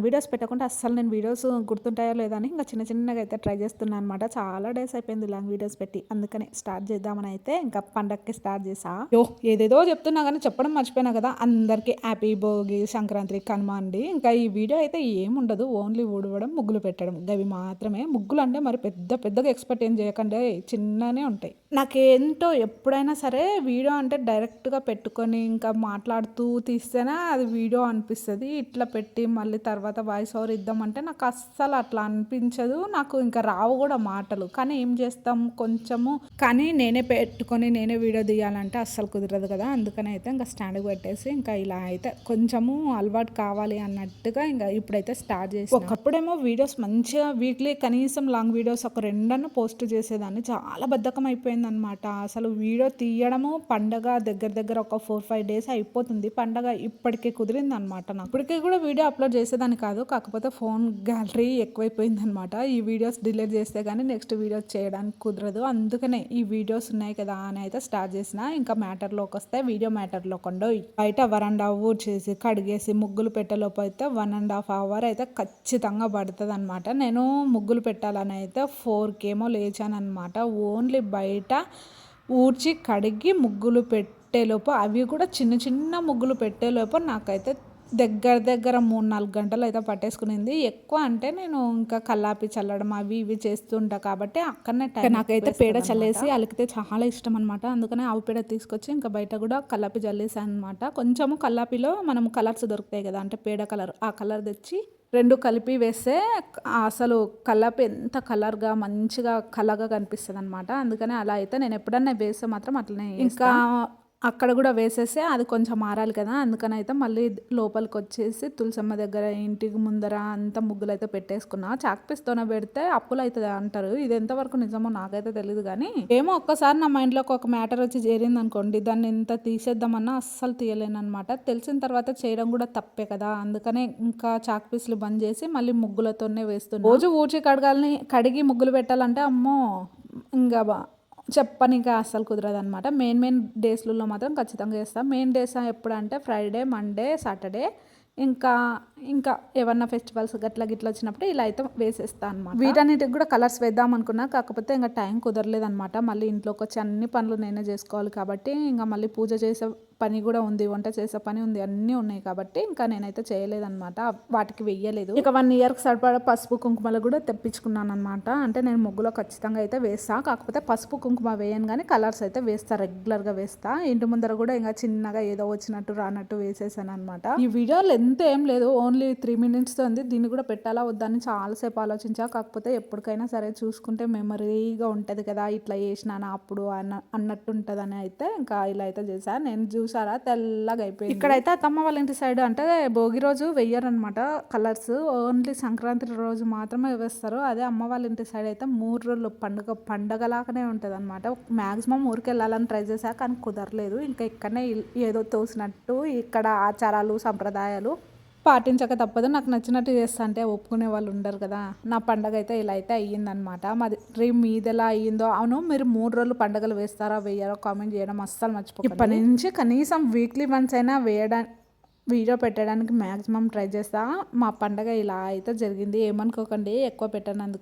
Long videos పెట్టకుండా అస్సలు నేను వీడియోస్ గుర్తుంటాయో లేదని ఇంకా చిన్న చిన్నగా అయితే ట్రై చేస్తున్నాను అనమాట చాలా డేస్ అయిపోయింది లాంగ్ వీడియోస్ పెట్టి. అందుకనే స్టార్ట్ చేద్దామని అయితే ఇంకా పండగకి స్టార్ట్ చేసా. యో ఏదేదో చెప్తున్నా కానీ చెప్పడం మర్చిపోయినా కదా. అందరికీ హ్యాపీ భోగి సంక్రాంతి కనుమ అండి. ఇంకా ఈ వీడియో అయితే ఏముండదు ఓన్లీ ఊడవడం ముగ్గులు పెట్టడం. గవి మాత్రమే. ముగ్గులు అంటే మరి పెద్ద పెద్దగా ఎక్స్పెక్ట్ ఏం చేయకండి. చిన్ననే ఉంటాయి. నాకేంటో ఎప్పుడైనా సరే వీడియో అంటే డైరెక్ట్గా పెట్టుకొని ఇంకా మాట్లాడుతూ తీస్తేనే అది వీడియో అనిపిస్తుంది. ఇట్లా పెట్టి మళ్ళీ తర్వాత తర్వాత వాయిస్ ఓవర్ ఇద్దామంటే నాకు అస్సలు అట్లా అనిపించదు. నాకు ఇంకా రావు కూడా మాటలు. కానీ ఏం చేస్తాం? కొంచెము కానీ నేనే పెట్టుకొని నేనే వీడియో తీయాలంటే అస్సలు కుదరదు కదా. అందుకని అయితే ఇంకా స్టాండ్కి పెట్టేసి ఇంకా ఇలా అయితే కొంచెము అలవాటు కావాలి అన్నట్టుగా ఇంకా ఇప్పుడైతే స్టార్ట్ చేసి ఒకప్పుడేమో వీడియోస్ మంచిగా వీక్లీ కనీసం లాంగ్ వీడియోస్ ఒక రెండన్న పోస్ట్ చేసేదాన్ని. చాలా బద్ధకం అయిపోయింది అనమాట అసలు వీడియో తీయడము పండగ దగ్గర దగ్గర ఒక ఫోర్ ఫైవ్ డేస్ అయిపోతుంది. పండగ ఇప్పటికే కుదిరింది అనమాట నాకు. ఇప్పటికీ కూడా వీడియో అప్లోడ్ చేసేదాన్ని కాదు కాకపోతే ఫోన్ గ్యాలరీ ఎక్కువైపోయింది అనమాట ఈ వీడియోస్ డిలీట్ చేస్తే కానీ నెక్స్ట్ వీడియోస్ చేయడానికి కుదరదు. అందుకనే ఈ వీడియోస్ ఉన్నాయి కదా అని అయితే స్టార్ట్ చేసిన ఇంకా మ్యాటర్లోకి వస్తే వీడియో మ్యాటర్లో కొండో బయట వరండా ఊడ్ చేసి కడిగేసి ముగ్గులు పెట్టేలోపు అయితే వన్ అండ్ హాఫ్ అవర్ అయితే ఖచ్చితంగా పడుతుంది అనమాట నేను ముగ్గులు పెట్టాలని అయితే ఫోర్ కేమో లేచాను ఓన్లీ బయట ఊడ్చి కడిగి ముగ్గులు పెట్టేలోపు అవి కూడా చిన్న చిన్న ముగ్గులు పెట్టేలోపు నాకైతే దగ్గర దగ్గర మూడు నాలుగు గంటలు అయితే పట్టేసుకునింది. ఎక్కువ అంటే నేను ఇంకా కల్లాపి చల్లడం అవి ఇవి చేస్తుంటా కాబట్టి అక్కడనే టైం నాకైతే పేడ చల్లేసి అలికితే చాలా ఇష్టం అనమాట అందుకనే ఆవు పేడ తీసుకొచ్చి ఇంకా బయట కూడా కల్లాపి చల్లేసాను అనమాట కొంచెము కల్లాపిలో మనం కలర్స్ దొరుకుతాయి కదా అంటే పేడ కలర్ ఆ కలర్ తెచ్చి రెండు కలిపి వేస్తే అసలు కలప ఎంత కలర్గా మంచిగా కలగా కనిపిస్తుంది అనమాట అందుకని అలా అయితే నేను ఎప్పుడన్నా వేస్తే మాత్రం అట్లనే ఇంకా అక్కడ కూడా వేసేస్తే అది కొంచెం మారాలి కదా. అందుకని అయితే మళ్ళీ లోపలికి వచ్చేసి తులసమ్మ దగ్గర ఇంటికి ముందర అంతా ముగ్గులు అయితే పెట్టేసుకున్నా చాక్పీస్తోనే పెడితే అప్పులు అవుతుంది అంటారు. ఇది ఎంతవరకు నిజమో నాకైతే తెలియదు కానీ ఏమో ఒక్కసారి నా మైండ్లోకి ఒక మ్యాటర్ వచ్చి చేరింది అనుకోండి దాన్ని ఎంత తీసేద్దామన్నా అస్సలు తీయలేనమాట తెలిసిన తర్వాత చేయడం కూడా తప్పే కదా. అందుకనే ఇంకా చాక్పీస్లు బంద్ చేసి మళ్ళీ ముగ్గులతోనే వేస్తున్నాను రోజు ఊడ్చి కడగాలని కడిగి ముగ్గులు పెట్టాలంటే అమ్మో ఇంకా చెప్పనిక అస్సలు కుదరదు అనమాట మెయిన్ మెయిన్ డేస్లలో మాత్రం ఖచ్చితంగా చేస్తాం. మెయిన్ డేస్ ఎప్పుడంటే ఫ్రైడే మండే సాటర్డే. ఇంకా ఇంకా ఏమన్నా ఫెస్టివల్స్ గట్ల గిట్ల వచ్చినప్పుడు ఇలా అయితే వేసేస్తాను అనమాట వీటన్నిటికి కూడా కలర్స్ వేద్దాం అనుకున్నా కాకపోతే ఇంకా టైం కుదరలేదు అనమాట మళ్ళీ ఇంట్లోకి వచ్చి అన్ని పనులు నేనే చేసుకోవాలి కాబట్టి ఇంకా మళ్ళీ పూజ చేసే పని కూడా ఉంది వంట చేసే పని ఉంది అన్నీ ఉన్నాయి కాబట్టి ఇంకా నేనైతే చేయలేదన్నమాట. వాటికి వెయ్యలేదు. ఇక వన్ ఇయర్కి సరిపడా పసుపు కుంకుమలు కూడా తెప్పించుకున్నాను అనమాట అంటే నేను ముగ్గులో ఖచ్చితంగా అయితే వేస్తా. కాకపోతే పసుపు కుంకుమ వేయను కానీ కలర్స్ అయితే వేస్తా రెగ్యులర్గా వేస్తా. ఇంటి ముందర కూడా ఇంకా చిన్నగా ఏదో వచ్చినట్టు రానట్టు వేసేసాను అనమాట ఈ వీడియోలు ఎంత ఏం లేదు. ఓన్లీ త్రీ మినిట్స్ ఉంది. దీన్ని కూడా పెట్టాలా వద్దని చాలాసేపు ఆలోచించా. కాకపోతే ఎప్పటికైనా సరే చూసుకుంటే మెమరీగా ఉంటుంది కదా. ఇట్లా చేసినాను అప్పుడు అన్న అన్నట్టు ఉంటుందని అయితే ఇంకా ఇలా అయితే చేశాను నేను చూసి చూసారా? తెల్లగా అయిపోయింది. ఇక్కడైతే అత్తమ్మ వాళ్ళ ఇంటి సైడ్ అంటే భోగి రోజు వెయ్యరనమాట కలర్స్. ఓన్లీ సంక్రాంతి రోజు మాత్రమే వేస్తారు. అదే అమ్మ వాళ్ళ ఇంటి సైడ్ అయితే మూడు రోజులు పండుగ పండగలాగానే ఉంటుంది అనమాట మ్యాక్సిమం ఊరికి వెళ్ళాలని ట్రై చేశా కానీ కుదరలేదు. ఇంకా ఇక్కడనే ఏదో తోసినట్టు ఇక్కడ ఆచారాలు సంప్రదాయాలు పాటించక తప్పదు. నాకు నచ్చినట్టు చేస్తా అంటే ఒప్పుకునే వాళ్ళు ఉండరు కదా. నా పండగ అయితే ఇలా అయితే అయ్యిందనమాట మరి డ్రీమ్ మీదెలా ఎలా అయ్యిందో అవును మీరు మూడు రోజులు పండగలు వేస్తారా వేయారో కామెంట్ చేయడం అస్సలు మర్చిపో ఇప్పటి నుంచి కనీసం వీక్లీ వన్స్ అయినా వేయడానికి వీడియో పెట్టడానికి మ్యాక్సిమం ట్రై చేస్తా. మా పండగ ఇలా అయితే జరిగింది. ఏమనుకోకండి ఎక్కువ పెట్టనందుకు.